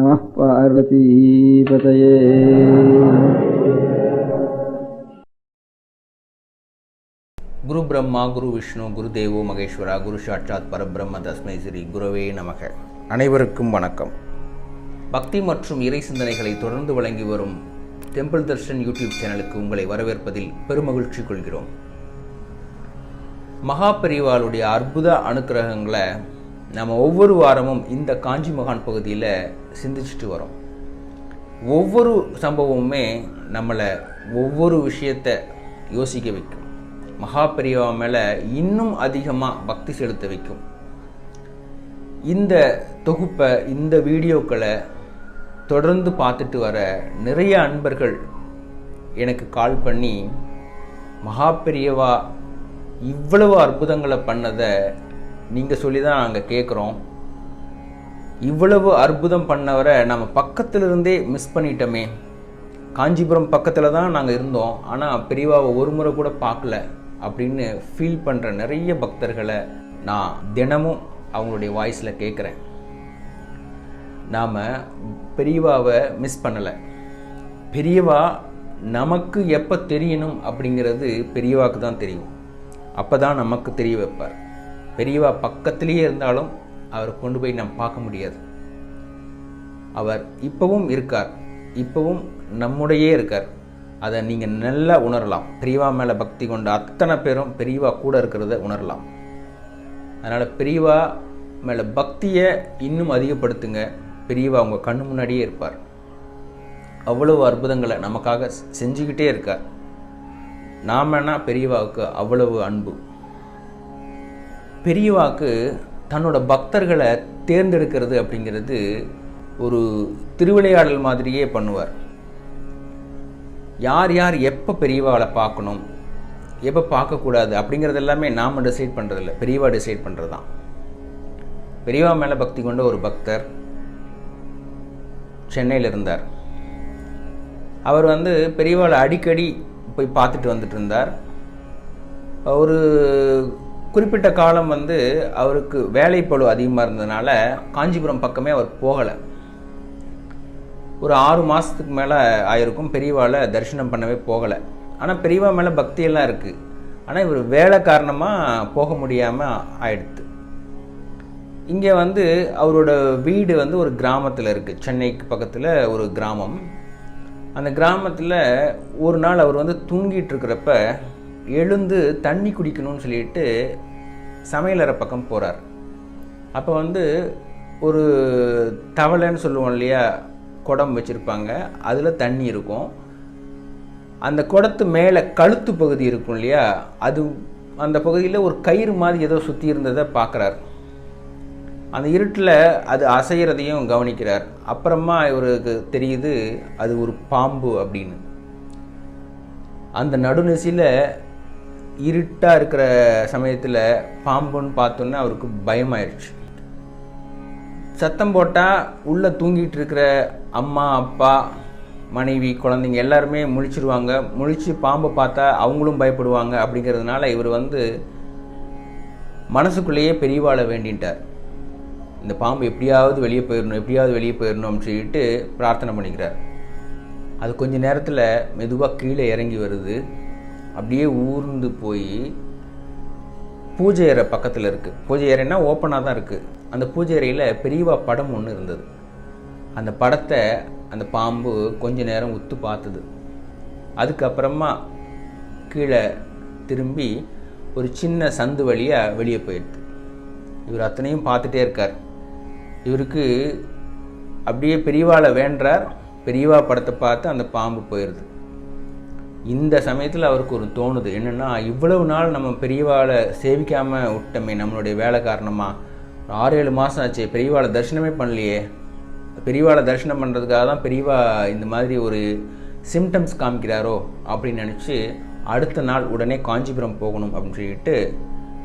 நம பார்வதீபதயே குரு பிரம்மா குரு விஷ்ணு குரு தேவோ மகேஸ்வரா குரு சாட்சாத் பரபிரம்ம தஸ்மை ஸ்ரீ குருவே நமக. அனைவருக்கும் வணக்கம். பக்தி மற்றும் இறை சிந்தனைகளை தொடர்ந்து வழங்கி வரும் டெம்பிள் தர்ஷன் யூடியூப் சேனலுக்கு உங்களை வரவேற்பதில் பெருமகிழ்ச்சி கொள்கிறோம். மகா பெரிவாளுடைய அற்புத அனுக்கிரகங்களை நம்ம ஒவ்வொரு வாரமும் இந்த காஞ்சி மகான் பகுதியில் சிந்திச்சுட்டு வரோம். ஒவ்வொரு சம்பவமுமே நம்மளை ஒவ்வொரு விஷயத்தை யோசிக்க வைக்கும். மகா பெரியவா மேலே இன்னும் அதிகமாக பக்தி செலுத்த வைக்கும். இந்த தொகுப்பை இந்த வீடியோக்களை தொடர்ந்து பார்த்துட்டு வர நிறைய அன்பர்கள் எனக்கு கால் பண்ணி மகா பெரியவா இவ்வளவு அற்புதங்களை பண்ணதை நீங்கள் சொல்லி தான் நாங்கள் கேட்குறோம் இவ்வளவு அற்புதம் பண்ணவரை நம்ம பக்கத்துல இருந்தே மிஸ் பண்ணிட்டோமே. காஞ்சிபுரம் பக்கத்தில் தான் நாங்கள் இருந்தோம். ஆனால் பெரியவாவை ஒரு முறை கூட பார்க்கல அப்படின்னு ஃபீல் பண்ணுற நிறைய பக்தர்களை நான் தினமும் அவங்களுடைய வாய்ஸில் கேட்குறேன் நாம் பெரியவாவை மிஸ் பண்ணலை. பெரியவா நமக்கு எப்போ தெரியணும் அப்படிங்கிறது பெரியவாக்கு தான் தெரியும். அப்போ தான் நமக்கு தெரிய வைப்பார். பெரியவா பக்கத்திலேயே இருந்தாலும் அவரை கொண்டு போய் நாம் பார்க்க முடியாது. அவர் இப்பவும் இருக்கார். இப்பவும் நம்முடையே இருக்கார். அதை நீங்கள் நல்லா உணரலாம். பெரியவா மேலே பக்தி கொண்ட அத்தனை பேரும் பெரியவா கூட இருக்கிறத உணரலாம். அதனால் பெரியவா மேலே பக்தியை இன்னும் அதிகப்படுத்துங்க. பெரியவா உங்கள் கண்ணு முன்னாடியே இருப்பார். அவ்வளவு அற்புதங்களை நமக்காக செஞ்சுக்கிட்டே இருக்கார். நாமனா பெரியவாவுக்கு அவ்வளவு அன்பு. பெரியவாக்கு தன்னோட பக்தர்களை தேர்ந்தெடுக்கிறது அப்படிங்கிறது ஒரு திருவிளையாடல் மாதிரியே பண்ணுவார். யார் யார் எப்போ பெரியவாளை பார்க்கணும் எப்போ பார்க்கக்கூடாது அப்படிங்கிறது எல்லாமே நாம் டிசைட் பண்ணுறதில்ல பெரியவா டிசைட் பண்ணுறது தான் பெரியவா மேலே பக்தி கொண்ட ஒரு பக்தர் சென்னையில் இருந்தார். அவர் வந்து பெரியவாளை அடிக்கடி போய் பார்த்துட்டு வந்துட்டு இருந்தார். ஒரு குறிப்பிட்ட காலம் வந்து அவருக்கு வேலைப்பளு அதிகமாக இருந்ததுனால காஞ்சிபுரம் பக்கமே அவர் போகலை. ஒரு ஆறு மாதத்துக்கு மேலே ஆயிருக்கும். பெரியவாளை தரிசனம் பண்ணவே போகலை. ஆனால் பெரியவா மேலே பக்தியெல்லாம் இருக்குது ஆனால் இவர் வேலை காரணமாக போக முடியாமல் ஆயிடுத்து. இங்கே வந்து அவரோட வீடு வந்து ஒரு கிராமத்தில் இருக்குது சென்னைக்கு பக்கத்தில் ஒரு கிராமம். அந்த கிராமத்தில் ஒரு நாள் அவர் வந்து தூங்கிட்டு இருக்கிறப்ப எழுந்து தண்ணி குடிக்கணும்னு சொல்லிட்டு சமையலறை பக்கம் போகிறார் அப்போ வந்து ஒரு தவளைன்னு சொல்லுவோம் இல்லையா குடம் வச்சுருப்பாங்க. அதில் தண்ணி இருக்கும். அந்த குடத்து மேலே கழுத்து பகுதி இருக்கும் இல்லையா அது அந்த பகுதியில் ஒரு கயிறு மாதிரி ஏதோ சுற்றி இருந்ததை பார்க்குறார். அந்த இருட்டில் அது அசைகிறதையும் கவனிக்கிறார். அப்புறமா இவருக்கு தெரியுது அது ஒரு பாம்பு அப்படின்னு. அந்த நடுநிசையில் இருட்டாக இருக்கிற சமயத்தில் பாம்புன்னு பார்த்தோன்னே அவருக்கு பயமாயிருச்சு. சத்தம் போட்டால் உள்ளே தூங்கிட்டு இருக்கிற அம்மா அப்பா மனைவி குழந்தைங்க எல்லாருமே முழிச்சிருவாங்க. முழிச்சு பாம்பை பார்த்தா அவங்களும் பயப்படுவாங்க அப்படிங்கிறதுனால இவர் வந்து மனசுக்குள்ளேயே பெரியவாளை வேண்டின்ட்டார் இந்த பாம்பு எப்படியாவது வெளியே போயிடணும் எப்படியாவது வெளியே போயிடணும் அப்படின்னு சொல்லிட்டு பிரார்த்தனை பண்ணிக்கிறார். அது கொஞ்ச நேரத்தில் மெதுவாக கீழே இறங்கி வருது. அப்படியே ஊர்ந்து போய் பூஜை அறை பக்கத்தில் இருக்குது பூஜை அறைன்னா ஓப்பனாக தான் இருக்குது அந்த பூஜை அறையில் பெரியவா படம் ஒன்று இருந்தது. அந்த படத்தை அந்த பாம்பு கொஞ்ச நேரம் உத்து பார்த்தது. அதுக்கப்புறமா கீழே திரும்பி ஒரு சின்ன சந்து வழியாக வெளியே போயிடுது. இவர் அத்தனையும் பார்த்துட்டே இருக்கார். இவருக்கு அப்படியே பெரியவாளை வேண்டார் பெரியவா படத்தை பார்த்து அந்த பாம்பு போயிடுது இந்த சமயத்தில் அவருக்கு ஒரு தோணுது. என்னென்னா இவ்வளவு நாள் நம்ம பெரியவாளை சேவிக்காமல் விட்டோமே நம்மளுடைய வேலை காரணமாக ஒரு ஆறு ஏழு மாதம் ஆச்சு பெரியவாளை தரிசனமே பண்ணலையே. பெரியவாளை தரிசனம் பண்ணுறதுக்காக தான் பெரியவா இந்த மாதிரி ஒரு சிம்டம்ஸ் காமிக்கிறாரோ அப்படின்னு நினச்சி அடுத்த நாள் உடனே காஞ்சிபுரம் போகணும் அப்படின்னு சொல்லிட்டு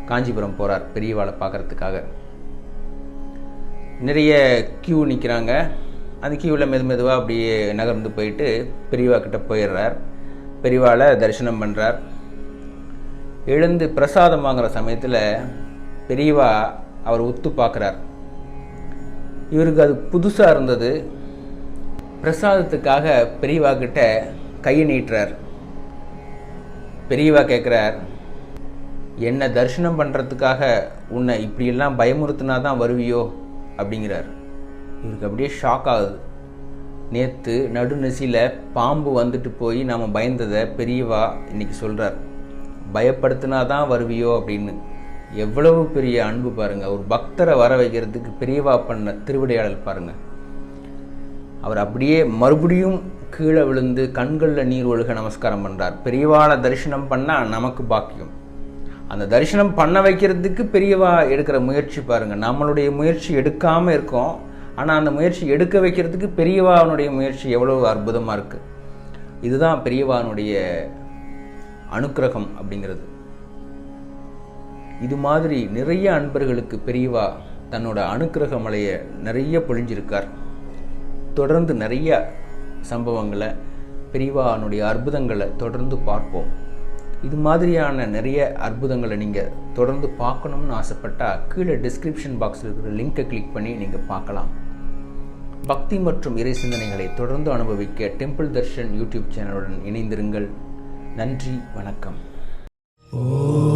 காஞ்சிபுரம் போகிறார் பெரியவாளை பார்க்குறதுக்காக. நிறைய கியூ நிற்கிறாங்க அந்த கியூவில் மெது மெதுவாக அப்படியே நகர்ந்து போயிட்டு பெரியவா கிட்ட போயிடுறார். பெரிவாளை தரிசனம் பண்ணுறார் எழுந்து பிரசாதம் வாங்குகிற சமயத்தில் பெரியவா அவர் ஒத்து பார்க்குறார் இவருக்கு அது புதுசாக இருந்தது. பிரசாதத்துக்காக பெரியவா கிட்ட கையை நீட்டுறார். பெரியவா கேட்குறார் என்னை தரிசனம் பண்ணுறதுக்காக உன்னை இப்படியெல்லாம் பயமுறுத்தினா தான் வருவியோ? அப்படிங்கிறார். இவருக்கு அப்படியே ஷாக் ஆகுது. நேற்று நடுநெசியில் பாம்பு வந்துட்டு போய் நாம் பயந்ததை பெரியவா இன்னைக்கு சொல்கிறார் பயப்படுத்தினா தான் வருவியோ அப்படின்னு. எவ்வளவு பெரிய அன்பு பாருங்கள் ஒரு பக்தரை வர வைக்கிறதுக்கு பெரியவா பண்ண திருவிடையாடல் பாருங்கள் அவர் அப்படியே மறுபடியும் கீழே விழுந்து கண்களில் நீர் ஒழுக நமஸ்காரம் பண்ணுறார் பெரியவாளை தரிசனம் பண்ணால் நமக்கு பாக்கியம். அந்த தரிசனம் பண்ண வைக்கிறதுக்கு பெரியவா எடுக்கிற முயற்சி பாருங்கள் நம்மளுடைய முயற்சி எடுக்காமல் இருக்கோம். ஆனால் அந்த முயற்சி எடுக்க வைக்கிறதுக்கு பெரியவானுடைய முயற்சி எவ்வளவு அற்புதமாக இருக்குது இதுதான் பெரியவானுடைய அனுக்கிரகம் அப்படிங்கிறது. இது மாதிரி நிறைய அன்பர்களுக்கு பெரியவா தன்னோட அனுக்கிரக மலையை நிறைய பொழிஞ்சிருக்கார். தொடர்ந்து நிறைய சம்பவங்களை பெரியவானுடைய அற்புதங்களை தொடர்ந்து பார்ப்போம். இது மாதிரியான நிறைய அற்புதங்களை நீங்கள் தொடர்ந்து பார்க்கணும்னு ஆசைப்பட்டால் கீழே டிஸ்கிரிப்ஷன் பாக்ஸில் இருக்கிற லிங்கை கிளிக் பண்ணி நீங்கள் பார்க்கலாம். பக்தி மற்றும் இறை சிந்தனைகளை தொடர்ந்து அனுபவிக்க டெம்பிள் தர்ஷன் யூடியூப் சேனலுடன் இணைந்திருங்கள். நன்றி வணக்கம். ஓ